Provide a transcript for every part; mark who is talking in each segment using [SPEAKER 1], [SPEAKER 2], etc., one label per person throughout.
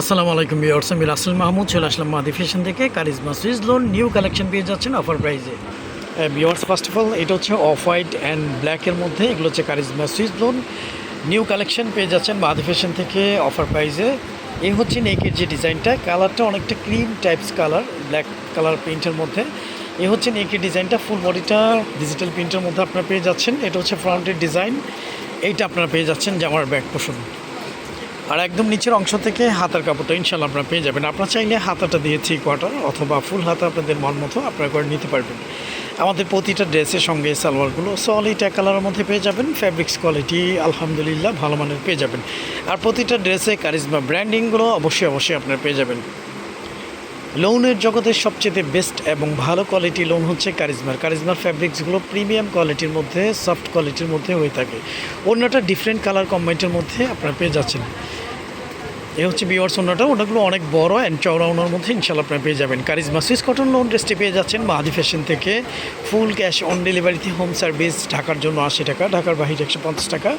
[SPEAKER 1] আসসালামু আলাইকুম বিয়ার্স আমি রাসেল মাহমুদ, চলে আসলাম মাদি ফ্যাশন থেকে। Charisma Swiss lawn, new collection পেয়ে যাচ্ছেন অফার প্রাইজে বিয়ার্স ফার্স্ট অফ অল এটা হচ্ছে অফ হোয়াইট অ্যান্ড ব্ল্যাকের মধ্যে, এগুলো হচ্ছে Charisma Swiss lawn. New collection পেয়ে যাচ্ছেন মাদি ফ্যাশন থেকে অফার প্রাইজে এই হচ্ছে নেকের যে ডিজাইনটা, কালারটা অনেকটা cream types colour black colour প্রিন্টের মধ্যে। এ হচ্ছে নেকের ডিজাইনটা ফুল বডিটা ডিজিটাল প্রিন্টের মধ্যে আপনারা পেয়ে যাচ্ছেন। এটা হচ্ছে ফ্রন্টের ডিজাইন এইটা আপনারা পেয়ে যাচ্ছেন জামার ব্যাক পোষণ আর একদম নিচের অংশ থেকে হাতার কাপড়টা ইনশাল্লাহ আপনারা পেয়ে যাবেন। আপনার চাইলে হাতাটা দিয়ে থ্রি কোয়ার্টার অথবা ফুল হাতা আপনাদের মন মতো আপনারা করে নিতে পারবেন। আমাদের প্রতিটা ড্রেসের সঙ্গে সালোয়ারগুলো সলিড এক কালারের মধ্যে পেয়ে যাবেন। ফ্যাব্রিক্স কোয়ালিটি আলহামদুলিল্লাহ ভালো মানের পেয়ে যাবেন। আর প্রতিটা ড্রেসে কারিজমা ব্র্যান্ডিংগুলো অবশ্যই অবশ্যই আপনারা পেয়ে যাবেন। লোনের জগতের সবচেয়ে বেস্ট এবং ভালো কোয়ালিটি লোন হচ্ছে কারিজমার কারিজমার ফ্যাব্রিক্সগুলো প্রিমিয়াম কোয়ালিটির মধ্যে সফট কোয়ালিটির মধ্যে হয়ে থাকে। অন্যটা ডিফারেন্ট কালার কম্বাইন্টের মধ্যে আপনারা পেয়ে যাচ্ছেন। এ হচ্ছে বিওয়ার্স ওনাটা ওনাগুলো অনেক বড় অ্যান্ড চওড়া ওনার মধ্যে ইনশাল্লাহ আপনারা পেয়ে যাবেন। কারিজমা সুইস কটন লোন ড্রেসটি পেয়ে যাচ্ছেন মাহাদি ফ্যাশন থেকে। ফুল ক্যাশ অন ডেলিভারিতে হোম সার্ভিস ঢাকার জন্য আশি টাকা, ঢাকার বাহিরে একশো পঞ্চাশ টাকা।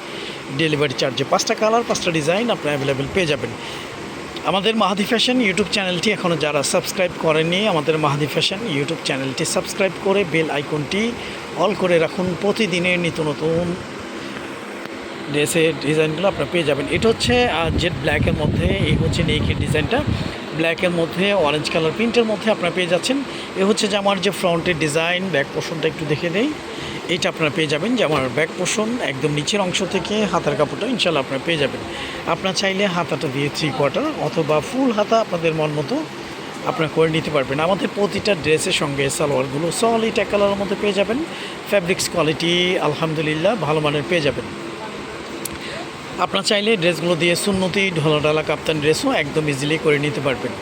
[SPEAKER 1] ডেলিভারি চার্জে পাঁচটা কালার পাঁচটা ডিজাইন আপনারা অ্যাভেলেবেল পেয়ে যাবেন। আমাদের মাহাদি ফ্যাশন ইউটিউব চ্যানেলটি এখনও যারা সাবস্ক্রাইব করেনি আমাদের মাহাদি ফ্যাশন ইউটিউব চ্যানেলটি সাবস্ক্রাইব করে বেল আইকনটি অল করে রাখুন। প্রতিদিনের নিত্য নতুন ড্রেসের ডিজাইনগুলো আপনারা পেয়ে যাবেন। এটা হচ্ছে জেড ব্ল্যাকের মধ্যে, এই হচ্ছে নেকের ডিজাইনটা। ব্ল্যাকের মধ্যে অরেঞ্জ কালার প্রিন্টের মধ্যে আপনারা পেয়ে যাচ্ছেন। এ হচ্ছে যে আমার যে ফ্রন্টের ডিজাইন ব্যাক পোর্শনটা একটু দেখে দেই। এইটা আপনারা পেয়ে যাবেন যে আমার ব্যাক পোর্শন একদম নিচের অংশ থেকে হাতার কাপড়টা ইনশাল্লাহ আপনারা পেয়ে যাবেন। আপনারা চাইলে হাতাটা দিয়ে থ্রি কোয়ার্টার অথবা ফুল হাতা আপনাদের মন মতো আপনারা করে নিতে পারবেন। আমাদের প্রতিটা ড্রেসের সঙ্গে সালোয়ারগুলো সলিড এক কালারের মধ্যে পেয়ে যাবেন। ফ্যাব্রিক্স কোয়ালিটি আলহামদুলিল্লাহ ভালো মানের পেয়ে যাবেন। আপনার চাইলে ড্রেসগুলো দিয়ে সুন্নতি ঢোলাডালা কাপ্তান ড্রেসও একদম ইজিলি করে নিতে পারবেন।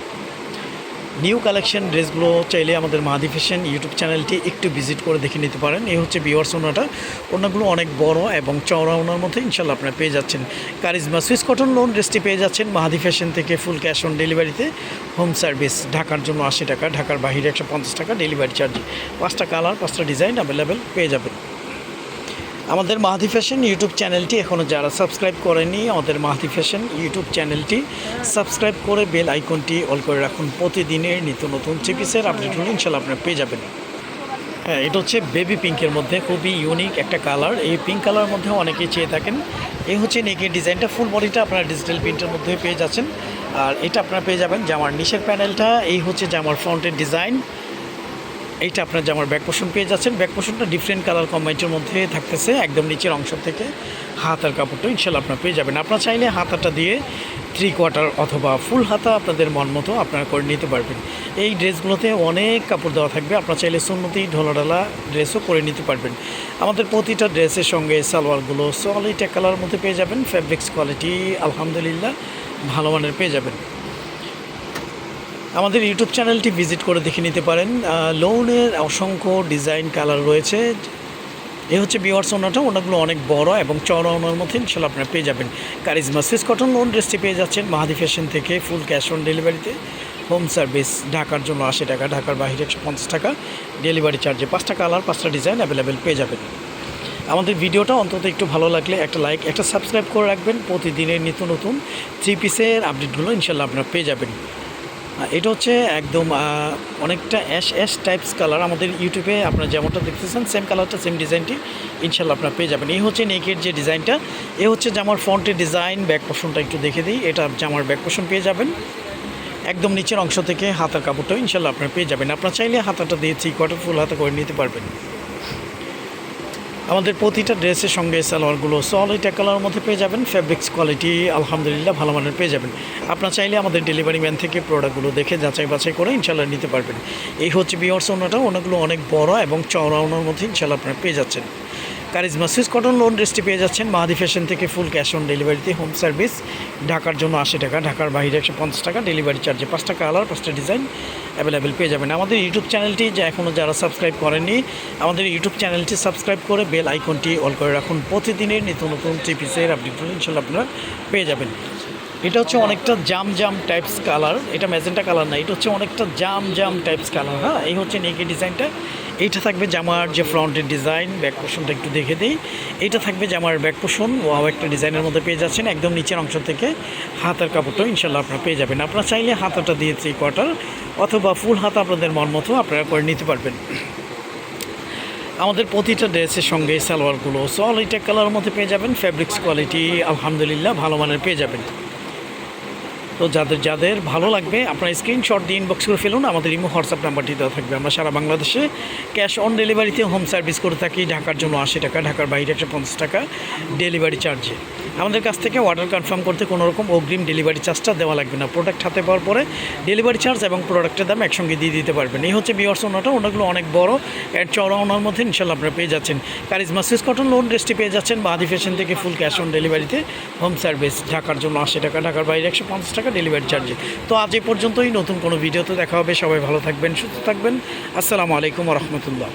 [SPEAKER 1] নিউ কালেকশন ড্রেসগুলো চাইলে আমাদের মাহাদি ফ্যাশন ইউটিউব চ্যানেলটি একটু ভিজিট করে দেখে নিতে পারেন। এই হচ্ছে বিওয়ার্স ওনাটা। ওনাগুলো অনেক বড় এবং চওড়া ওনার মধ্যে ইনশাল্লাহ আপনারা পেয়ে যাচ্ছেন। কারিজমা সুইস কটন লোন ড্রেসটি পেয়ে যাচ্ছেন মাহাদি ফ্যাশন থেকে ফুল ক্যাশ অন ডেলিভারিতে। হোম সার্ভিস ঢাকার জন্য আশি টাকা, ঢাকার বাহিরে একশো পঞ্চাশ টাকা ডেলিভারি চার্জ। পাঁচটা কালার, পাঁচটা ডিজাইন অ্যাভেলেবেল পেয়ে যাবেন। আমাদের মাহাদি ফ্যাশন ইউটিউব চ্যানেলটি এখনও যারা সাবস্ক্রাইব করেনি, আমাদের মাহাদি ফ্যাশন ইউটিউব চ্যানেলটি সাবস্ক্রাইব করে বেল আইকনটি অল করে রাখুন। প্রতিদিনের নিত্য নতুন চিপিসের আপডেটগুলো ইনশাল্লাহ আপনারা পেয়ে যাবেন। হ্যাঁ এটা হচ্ছে বেবি পিঙ্কের মধ্যে, খুবই ইউনিক একটা কালার এই পিঙ্ক কালার মধ্যে অনেকেই চেয়ে থাকেন। এই হচ্ছে নেকের ডিজাইনটা ফুল বডিটা আপনারা ডিজিটাল প্রিন্টের মধ্যে পেয়ে যাচ্ছেন। আর এটা আপনারা পেয়ে যাবেন জামার নিচের প্যানেলটা এই হচ্ছে জামার ফ্রন্টের ডিজাইন এইটা আপনার জামার ব্যাক পোষণ পেয়ে যাচ্ছেন ব্যাক পোষণটা ডিফারেন্ট কালার কম্বাইন্টের মধ্যে থাকতেছে, একদম নিচের অংশ থেকে হাতার কাপড়টা ইনশাল্লাহ আপনার পেয়ে যাবেন। আপনার চাইলে হাতাটা দিয়ে থ্রি কোয়ার্টার অথবা ফুল হাতা আপনাদের মন মতো আপনারা করে নিতে পারবেন। এই ড্রেসগুলোতে অনেক কাপড় দেওয়া থাকবে, আপনার চাইলে সুন্নতি ঢোলাডালা ড্রেসও করে নিতে পারবেন। আমাদের প্রতিটা ড্রেসের সঙ্গে সালোয়ারগুলো সলিড কালার মধ্যে পেয়ে যাবেন ফ্যাব্রিক্স কোয়ালিটি আলহামদুলিল্লাহ ভালো মানের পেয়ে যাবেন। আমাদের ইউটিউব চ্যানেলটি ভিজিট করে দেখে নিতে পারেন। লোনের অসংখ্য ডিজাইন কালার রয়েছে। এ হচ্ছে বিওয়ার্স ওনাটা ওনাগুলো অনেক বড় এবং চওড়া ওনার মধ্যে ইনশাল্লাহ আপনারা পেয়ে যাবেন। কারিজমা সুইস কটন লোন ড্রেসটি পেয়ে যাচ্ছেন মাহাদি ফ্যাশন থেকে ফুল ক্যাশ অন ডেলিভারিতে হোম সার্ভিস ঢাকার জন্য আশি টাকা, ঢাকার বাইরে একশো পঞ্চাশ টাকা। ডেলিভারি চার্জে পাঁচটা কালার পাঁচটা ডিজাইন অ্যাভেলেবেল পেয়ে যাবেন। আমাদের ভিডিওটা অন্তত একটু ভালো লাগলে একটা লাইক একটা সাবস্ক্রাইব করে রাখবেন। প্রতিদিনের নিত্য নতুন থ্রি পিসের আপডেটগুলো ইনশাল্লাহ আপনারা পেয়ে যাবেন। এটা হচ্ছে একদম অনেকটা অ্যাশ অ্যাশ টাইপস কালার আমাদের ইউটিউবে আপনারা যেমনটা দেখতেছেন সেম কালারটা সেম ডিজাইনটি ইনশাল্লাহ আপনারা পেয়ে যাবেন। এই হচ্ছে নেকের যে ডিজাইনটা এ হচ্ছে জামার ফ্রন্টের ডিজাইন ব্যাক পোষণটা একটু দেখে দিই, এটা জামার ব্যাক পোষণ পেয়ে যাবেন। একদম নিচের অংশ থেকে হাতার কাপড়টাও ইনশাল্লাহ আপনারা পেয়ে যাবেন। আপনারা চাইলে হাতাটা দিয়ে থ্রি কোয়ার্টার ফুল হাতা করে নিতে পারবেন। আমাদের প্রতিটা ড্রেসের সঙ্গে সালোয়ারগুলো সলিড এক কালারের মধ্যে পেয়ে যাবেন ফ্যাব্রিক্স কোয়ালিটি আলহামদুলিল্লাহ ভালো মানের পেয়ে যাবেন। আপনার চাইলে আমাদের ডেলিভারি ম্যান থেকে প্রোডাক্টগুলো দেখে যাচাই বাছাই করে ইনশাল্লাহ নিতে পারবেন। এই হচ্ছে বিয়ার্স ওনাটা ওনাগুলো অনেক বড় এবং চওড়া ওনার মধ্যে ইনশাল্লাহ আপনারা পেয়ে যাচ্ছেন। কারিজমা সুইস কটন লোন ড্রেসটি পেয়ে যাচ্ছেন মাহাদি ফ্যাশন থেকে ফুল ক্যাশ অন ডেলিভারিতে হোম সার্ভিস ঢাকার জন্য আশি টাকা, ঢাকার বাইরে একশো পঞ্চাশ টাকা ডেলিভারি চার্জে পাঁচ টাকা কালার পাঁচটা ডিজাইন অ্যাভেলেবেল পেয়ে যাবেন। আমাদের ইউটিউব চ্যানেলটি যা এখনও যারা সাবস্ক্রাইব করেনি আমাদের ইউটিউব চ্যানেলটি সাবস্ক্রাইব করে বেল আইকনটি অল করে রাখুন। প্রতিদিনের নিত্য নতুন টিপিসের আপডেট ইনশাল্লাহ আপনারা পেয়ে যাবেন। এটা হচ্ছে অনেকটা জাম জাম টাইপস কালার এটা ম্যাজেন্টা কালার না, এটা হচ্ছে অনেকটা জাম জাম টাইপস কালার হ্যাঁ? এই হচ্ছে নেকের ডিজাইনটা এইটা থাকবে জামার যে ফ্রন্টের ডিজাইন ব্যাক পোষণটা একটু দেখে দিই। এটা থাকবে জামার ব্যাক পোষণ ওয়াও একটা ডিজাইনের মধ্যে পেয়ে যাচ্ছেন একদম নিচের অংশ থেকে হাতার কাপড়টাও ইনশাল্লাহ আপনারা পেয়ে যাবেন। আপনারা চাইলে হাতাটা দিয়ে থ্রি কোয়ার্টার অথবা ফুল হাতা আপনাদের মন মতো আপনারা করে নিতে পারবেন। আমাদের প্রতিটা ড্রেসের সঙ্গে সালোয়ারগুলো সল এটা কালারের মধ্যে পেয়ে যাবেন ফ্যাব্রিক্স কোয়ালিটি আলহামদুলিল্লাহ, ভালো মানের পেয়ে যাবেন। তো যাদের যাদের ভালো লাগবে, আপনারা স্ক্রিনশট দিয়ে ইনবক্স করে ফেলুন। আমাদের ইমো হোয়াটসঅ্যাপ নাম্বারটি দেওয়া থাকবে। আমরা সারা বাংলাদেশে ক্যাশ অন ডেলিভারিতে হোম সার্ভিস করে থাকি। ঢাকার জন্য আশি টাকা, ঢাকার বাইরে একশো পঞ্চাশ টাকা ডেলিভারি চার্জে আমাদের কাছ থেকে অর্ডার কনফার্ম করতে কোনো রকম অগ্রিম ডেলিভারি চার্জটা দেওয়া লাগবে না। প্রোডাক্ট হাতে পাওয়ার পরে ডেলিভারি চার্জ এবং প্রোডাক্টের দাম একসঙ্গে দিয়ে দিতে পারবেন। এই হচ্ছে বিয়ার্স ওনাটা ওনাগুলো অনেক বড়। এর চওড়া ওনার মধ্যে ইনশাল্লাহ আপনারা পেয়ে যাচ্ছেন। কারিজমা সুইস কটন লোন ড্রেসটি পেয়ে যাচ্ছেন। বাদি ফ্যাশন থেকে ফুল ক্যাশ অন ডেলিভারিতে হোম সার্ভিস ঢাকার জন্য আশি টাকা, ঢাকার বাইরে একশো পঞ্চাশ টাকা ডেলিভারি চার্জে তো আজ এই পর্যন্তই। নতুন কোনো ভিডিওতে দেখা হবে। সবাই ভালো থাকবেন, সুস্থ থাকবেন। আসসালামু আলাইকুম রহমতুল্লাহ।